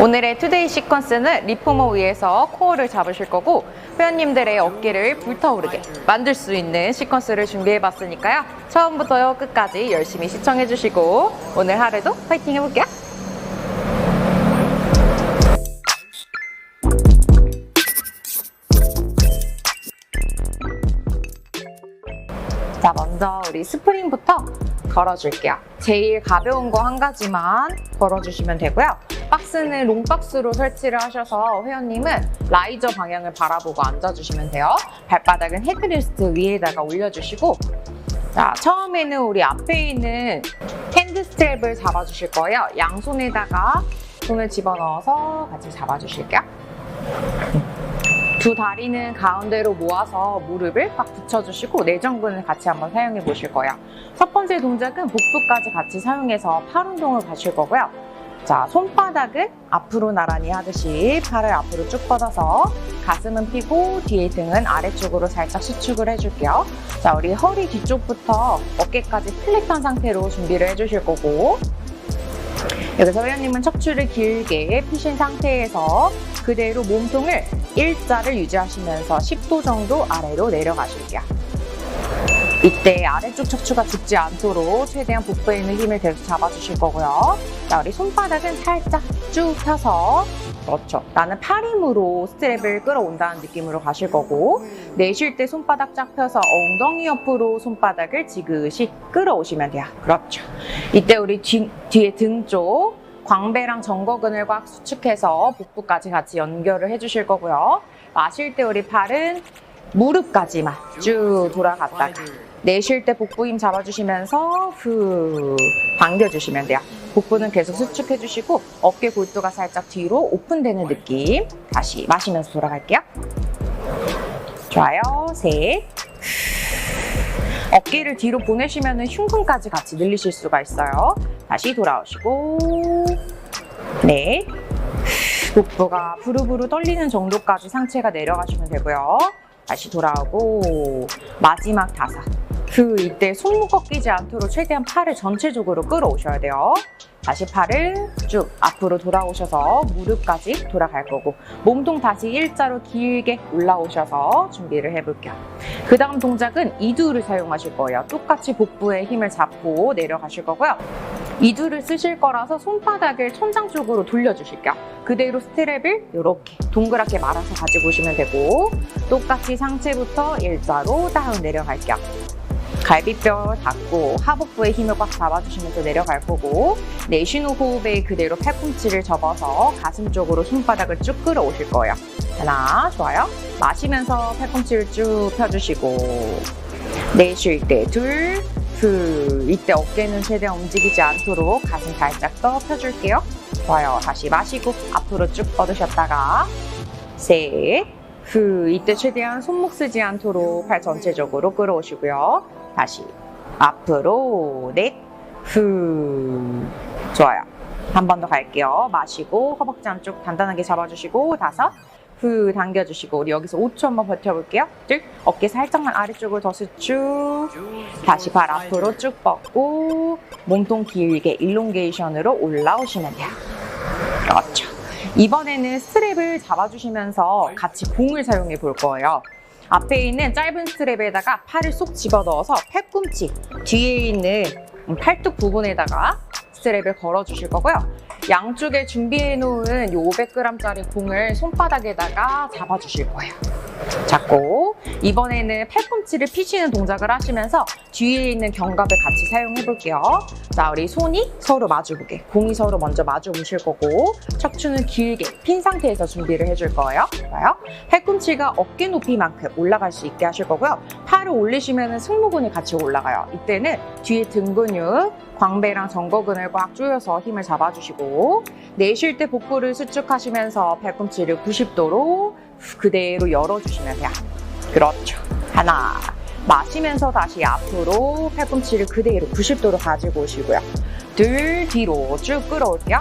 오늘의 투데이 시퀀스는 리포머 위에서 코어를 잡으실 거고 회원님들의 어깨를 불타오르게 만들 수 있는 시퀀스를 준비해봤으니까요. 처음부터 끝까지 열심히 시청해주시고 오늘 하루도 파이팅 해볼게요. 자, 먼저 우리 스프링부터 걸어줄게요. 제일 가벼운 거 한 가지만 걸어주시면 되고요. 박스는 롱박스로 설치를 하셔서 회원님은 라이저 방향을 바라보고 앉아주시면 돼요. 발바닥은 헤드레스트 위에다가 올려주시고 자, 처음에는 우리 앞에 있는 핸드 스트랩을 잡아주실 거예요. 양손에다가 손을 집어넣어서 같이 잡아주실게요. 두 다리는 가운데로 모아서 무릎을 꽉 붙여주시고 내전근을 같이 한번 사용해 보실 거예요. 첫 번째 동작은 복부까지 같이 사용해서 팔 운동을 가실 거고요. 자, 손바닥은 앞으로 나란히 하듯이 팔을 앞으로 쭉 뻗어서 가슴은 펴고 뒤에 등은 아래쪽으로 살짝 수축을 해줄게요. 자, 우리 허리 뒤쪽부터 어깨까지 플랫한 상태로 준비를 해주실 거고 여기서 회원님은 척추를 길게 피신 상태에서 그대로 몸통을 일자를 유지하시면서 10도 정도 아래로 내려가실게요. 이때 아래쪽 척추가 죽지 않도록 최대한 복부에 있는 힘을 계속 잡아주실 거고요. 자, 우리 손바닥은 살짝 쭉 펴서 그렇죠. 나는 팔 힘으로 스트랩을 끌어온다는 느낌으로 가실 거고 내쉴 때 손바닥 쫙 펴서 엉덩이 옆으로 손바닥을 지그시 끌어오시면 돼요. 그렇죠. 이때 우리 뒤, 뒤에 등 쪽 광배랑 정거근을 꽉 수축해서 복부까지 같이 연결을 해주실 거고요. 마실 때 우리 팔은 무릎까지만 쭉 돌아갔다가 내쉴 때 복부 힘 잡아주시면서 후 당겨주시면 돼요. 복부는 계속 수축해주시고 어깨 골두가 살짝 뒤로 오픈되는 느낌. 다시 마시면서 돌아갈게요. 좋아요. 셋. 어깨를 뒤로 보내시면 흉근까지 같이 늘리실 수가 있어요. 다시 돌아오시고 넷. 복부가 부르부르 떨리는 정도까지 상체가 내려가시면 되고요. 다시 돌아오고 마지막 다섯. 그 이때 손목 꺾이지 않도록 최대한 팔을 전체적으로 끌어오셔야 돼요. 다시 팔을 쭉 앞으로 돌아오셔서 무릎까지 돌아갈 거고 몸통 다시 일자로 길게 올라오셔서 준비를 해볼게요. 그 다음 동작은 이두를 사용하실 거예요. 똑같이 복부에 힘을 잡고 내려가실 거고요. 이두를 쓰실 거라서 손바닥을 천장 쪽으로 돌려주실게요. 그대로 스트랩을 이렇게 동그랗게 말아서 가지고 오시면 되고 똑같이 상체부터 일자로 다운 내려갈게요. 갈비뼈 닫고 하복부에 힘을 꽉 잡아주시면서 내려갈 거고 내쉬는 호흡에 그대로 팔꿈치를 접어서 가슴 쪽으로 손바닥을 쭉 끌어오실 거예요. 하나, 좋아요. 마시면서 팔꿈치를 쭉 펴주시고 내쉴 때 둘, 둘. 이때 어깨는 최대한 움직이지 않도록 가슴 살짝 더 펴줄게요. 좋아요. 다시 마시고 앞으로 쭉 뻗으셨다가 셋, 후. 이때 최대한 손목 쓰지 않도록 팔 전체적으로 끌어오시고요. 다시 앞으로 넷, 후. 좋아요. 한 번 더 갈게요. 마시고 허벅지 안쪽 단단하게 잡아주시고 다섯, 후 당겨주시고 우리 여기서 5초 한번 버텨볼게요. 둘, 어깨 살짝만 아래쪽으로 더 수축. 다시 발 앞으로 쭉 뻗고 몸통 길게 일롱게이션으로 올라오시면 돼요. 그렇죠. 이번에는 스트랩을 잡아주시면서 같이 공을 사용해 볼 거예요. 앞에 있는 짧은 스트랩에다가 팔을 쏙 집어넣어서 팔꿈치 뒤에 있는 팔뚝 부분에다가 스트랩을 걸어주실 거고요. 양쪽에 준비해 놓은 이 500g짜리 공을 손바닥에다가 잡아주실 거예요. 잡고 이번에는 팔꿈치를 피시는 동작을 하시면서 뒤에 있는 견갑을 같이 사용해 볼게요. 자, 우리 손이 서로 마주보게. 공이 서로 먼저 마주 보실 거고 척추는 길게 핀 상태에서 준비를 해줄 거예요. 좋아요. 팔꿈치가 어깨 높이만큼 올라갈 수 있게 하실 거고요. 팔을 올리시면 승모근이 같이 올라가요. 이때는 뒤에 등 근육, 광배랑 정거근을 꽉 조여서 힘을 잡아주시고 내쉴 때 복부를 수축하시면서 팔꿈치를 90도로 그대로 열어주시면 돼요. 그렇죠. 하나. 마시면서 다시 앞으로 팔꿈치를 그대로 90도로 가지고 오시고요. 둘, 뒤로 쭉 끌어올게요.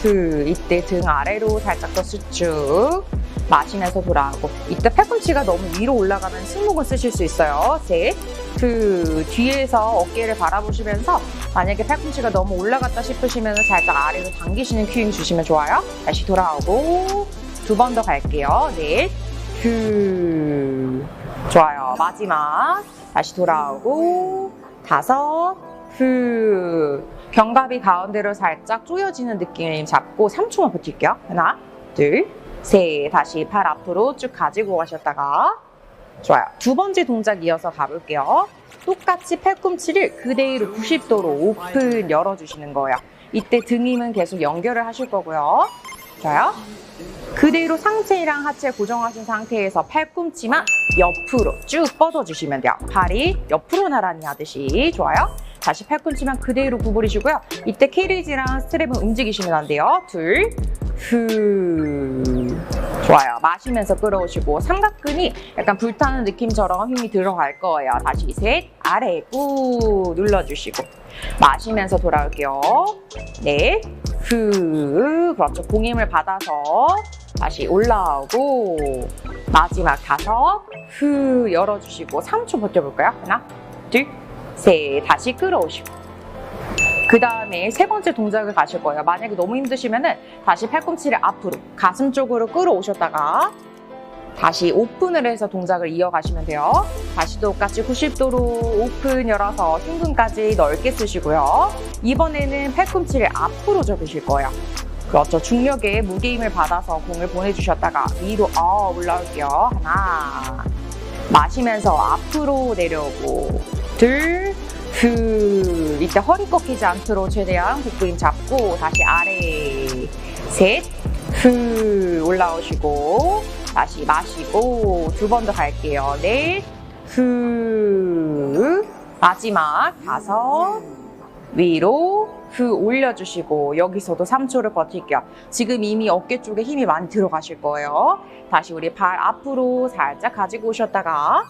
둘, 이때 등 아래로 살짝 더 수축. 마시면서 돌아오고 이때 팔꿈치가 너무 위로 올라가면 승모근 쓰실 수 있어요. 셋. 그 뒤에서 어깨를 바라보시면서 만약에 팔꿈치가 너무 올라갔다 싶으시면 살짝 아래로 당기시는 큐잉 주시면 좋아요. 다시 돌아오고 두 번 더 갈게요. 넷. 그 좋아요. 마지막 다시 돌아오고 다섯. 그 견갑이 가운데로 살짝 조여지는 느낌 잡고 3초만 버틸게요. 하나, 둘, 셋. 다시 팔 앞으로 쭉 가지고 가셨다가 좋아요. 두 번째 동작 이어서 가볼게요. 똑같이 팔꿈치를 그대로 90도로 오픈 열어주시는 거예요. 이때 등 힘은 계속 연결을 하실 거고요. 좋아요. 그대로 상체랑 하체 고정하신 상태에서 팔꿈치만 옆으로 쭉 뻗어주시면 돼요. 팔이 옆으로 나란히 하듯이 좋아요. 다시 팔꿈치만 그대로 구부리시고요. 이때 캐리지랑 스트랩은 움직이시면 안 돼요. 둘, 후. 좋아요. 마시면서 끌어오시고 삼각근이 약간 불타는 느낌처럼 힘이 들어갈 거예요. 다시 셋, 아래 꾹 눌러주시고 마시면서 돌아올게요. 넷, 후. 그렇죠. 공힘을 받아서 다시 올라오고 마지막 다섯, 후 열어주시고 3초 버텨볼까요? 하나, 둘, 셋. 다시 끌어오시고 그 다음에 세 번째 동작을 가실 거예요. 만약에 너무 힘드시면은 다시 팔꿈치를 앞으로 가슴 쪽으로 끌어오셨다가 다시 오픈을 해서 동작을 이어가시면 돼요. 다시 똑같이 90도로 오픈 열어서 흉근까지 넓게 쓰시고요. 이번에는 팔꿈치를 앞으로 접으실 거예요. 그렇죠. 중력에 무게 힘을 받아서 공을 보내주셨다가 위로 어, 올라올게요. 하나. 마시면서 앞으로 내려오고 둘, 후. 이때 허리 꺾이지 않도록 최대한 복부 힘 잡고 다시 아래 셋, 후. 올라오시고 다시 마시고 두 번 더 갈게요. 넷, 후. 마지막 다섯, 위로 후 올려주시고 여기서도 3초를 버틸게요. 지금 이미 어깨 쪽에 힘이 많이 들어가실 거예요. 다시 우리 발 앞으로 살짝 가지고 오셨다가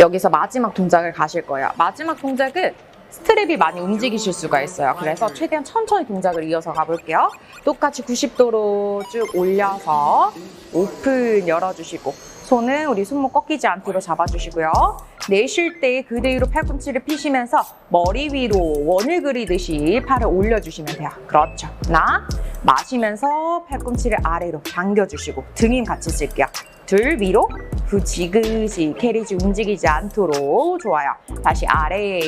여기서 마지막 동작을 가실 거예요. 마지막 동작은 스트랩이 많이 움직이실 수가 있어요. 그래서 최대한 천천히 동작을 이어서 가볼게요. 똑같이 90도로 쭉 올려서 오픈 열어주시고 손은 우리 손목 꺾이지 않도록 잡아주시고요. 내쉴 때 그대로 팔꿈치를 피시면서 머리 위로 원을 그리듯이 팔을 올려주시면 돼요. 그렇죠. 하나, 마시면서 팔꿈치를 아래로 당겨주시고 등힘 같이 쓸게요. 둘, 위로, 후, 지그시 캐리지 움직이지 않도록 좋아요. 다시 아래,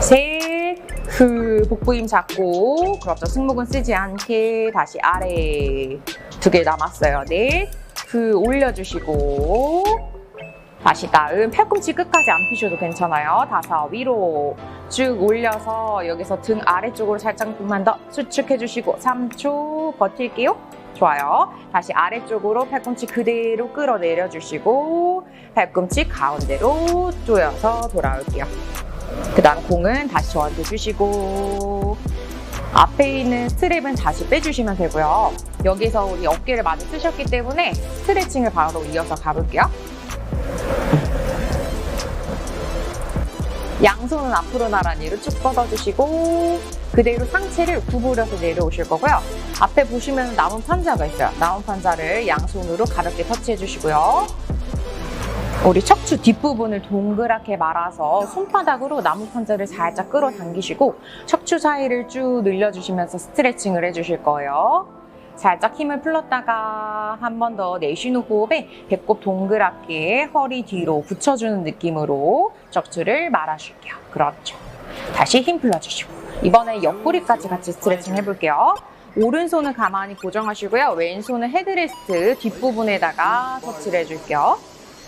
셋, 후, 복부 힘 잡고 그렇죠. 승모근 쓰지 않게 다시 아래 두 개 남았어요. 넷, 후, 올려주시고 다시 다음 팔꿈치 끝까지 안 피셔도 괜찮아요. 다섯 위로 쭉 올려서 여기서 등 아래쪽으로 살짝만 더 수축해 주시고 3초 버틸게요. 좋아요. 다시 아래쪽으로 팔꿈치 그대로 끌어내려 주시고 팔꿈치 가운데로 조여서 돌아올게요. 그 다음 공은 다시 저한테 주시고 앞에 있는 스트랩은 다시 빼주시면 되고요. 여기서 우리 어깨를 많이 쓰셨기 때문에 스트레칭을 바로 이어서 가볼게요. 양손은 앞으로 나란히로 쭉 뻗어주시고 그대로 상체를 구부려서 내려오실 거고요. 앞에 보시면 나무 판자가 있어요. 나무 판자를 양손으로 가볍게 터치해 주시고요. 우리 척추 뒷부분을 동그랗게 말아서 손바닥으로 나무 판자를 살짝 끌어당기시고 척추 사이를 쭉 늘려주시면서 스트레칭을 해주실 거예요. 살짝 힘을 풀었다가 한 번 더 내쉬는 호흡에 배꼽 동그랗게 허리 뒤로 붙여주는 느낌으로 척추를 말아줄게요. 그렇죠. 다시 힘 풀어주시고 이번에 옆구리까지 같이 스트레칭 해볼게요. 오른손은 가만히 고정하시고요. 왼손은 헤드레스트 뒷부분에다가 터치를 해줄게요.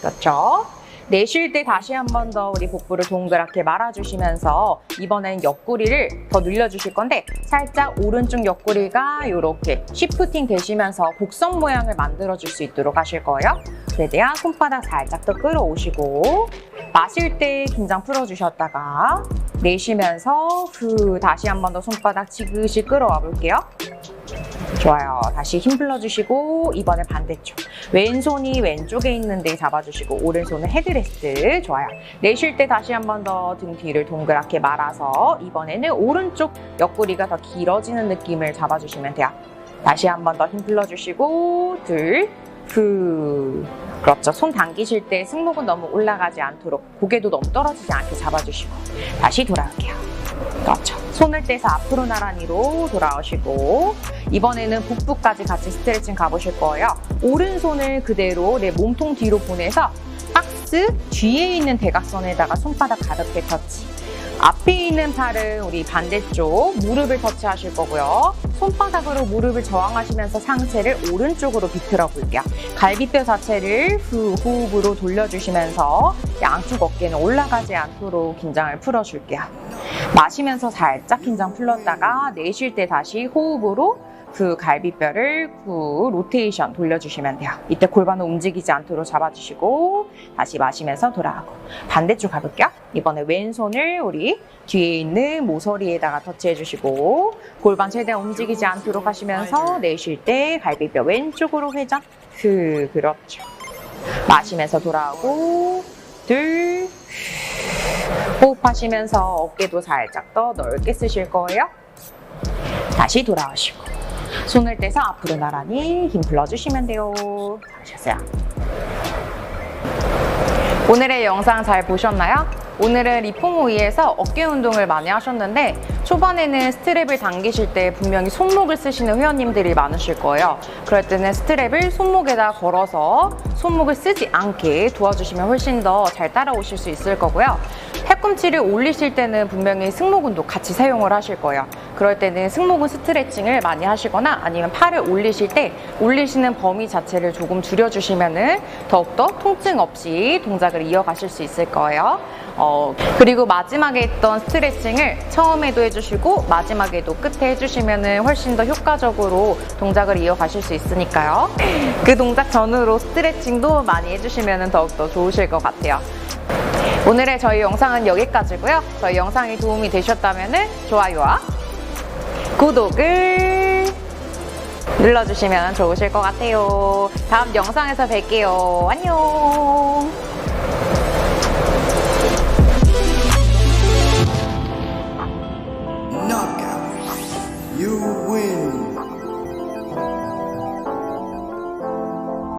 그렇죠. 내쉴 때 다시 한 번 더 우리 복부를 동그랗게 말아주시면서 이번엔 옆구리를 더 늘려주실 건데 살짝 오른쪽 옆구리가 이렇게 시프팅 되시면서 곡선 모양을 만들어줄 수 있도록 하실 거예요. 최대한 손바닥 살짝 더 끌어오시고 마실 때 긴장 풀어주셨다가 내쉬면서 후 다시 한 번 더 손바닥 지그시 끌어와 볼게요. 좋아요. 다시 힘 풀어주시고 이번에 반대쪽. 왼손이 왼쪽에 있는 데 잡아주시고 오른손은 헤드레스트. 좋아요. 내쉴 때 다시 한 번 더 등 뒤를 동그랗게 말아서 이번에는 오른쪽 옆구리가 더 길어지는 느낌을 잡아주시면 돼요. 다시 한 번 더 힘 풀어주시고 둘, 후. 그렇죠. 손 당기실 때 승모근 너무 올라가지 않도록 고개도 너무 떨어지지 않게 잡아주시고 다시 돌아올게요. 그렇죠. 손을 떼서 앞으로 나란히로 돌아오시고 이번에는 복부까지 같이 스트레칭 가보실 거예요. 오른손을 그대로 내 몸통 뒤로 보내서 박스 뒤에 있는 대각선에다가 손바닥 가볍게 터치. 앞에 있는 팔은 우리 반대쪽 무릎을 터치하실 거고요. 손바닥으로 무릎을 저항하시면서 상체를 오른쪽으로 비틀어 볼게요. 갈비뼈 자체를 후, 호흡으로 돌려주시면서 양쪽 어깨는 올라가지 않도록 긴장을 풀어줄게요. 마시면서 살짝 긴장 풀렀다가 내쉴 때 다시 호흡으로 그 갈비뼈를 후 로테이션 돌려주시면 돼요. 이때 골반은 움직이지 않도록 잡아주시고 다시 마시면서 돌아가고 반대쪽 가볼게요. 이번에 왼손을 우리 뒤에 있는 모서리에다가 터치해주시고 골반 최대한 움직이지 않도록 하시면서 내쉴 때 갈비뼈 왼쪽으로 회전 그 그렇죠. 마시면서 돌아오고 둘 호흡하시면서 어깨도 살짝 더 넓게 쓰실 거예요. 다시 돌아오시고 손을 떼서 앞으로 나란히 힘 풀어주시면 돼요. 잘하셨어요. 오늘의 영상 잘 보셨나요? 오늘은 리포모이에서 어깨 운동을 많이 하셨는데 초반에는 스트랩을 당기실 때 분명히 손목을 쓰시는 회원님들이 많으실 거예요. 그럴 때는 스트랩을 손목에다 걸어서 손목을 쓰지 않게 도와주시면 훨씬 더 잘 따라오실 수 있을 거고요. 팔꿈치를 올리실 때는 분명히 승모근도 같이 사용을 하실 거예요. 그럴 때는 승모근 스트레칭을 많이 하시거나 아니면 팔을 올리실 때 올리시는 범위 자체를 조금 줄여주시면은 더욱더 통증 없이 동작을 이어가실 수 있을 거예요. 어, 그리고 마지막에 했던 스트레칭을 처음에도 해주시고 마지막에도 끝에 해주시면은 훨씬 더 효과적으로 동작을 이어가실 수 있으니까요. 그 동작 전후로 스트레칭도 많이 해주시면 더욱더 좋으실 것 같아요. 오늘의 저희 영상은 여기까지고요. 저희 영상이 도움이 되셨다면 좋아요와 구독을 눌러주시면 좋으실 것 같아요. 다음 영상에서 뵐게요. 안녕.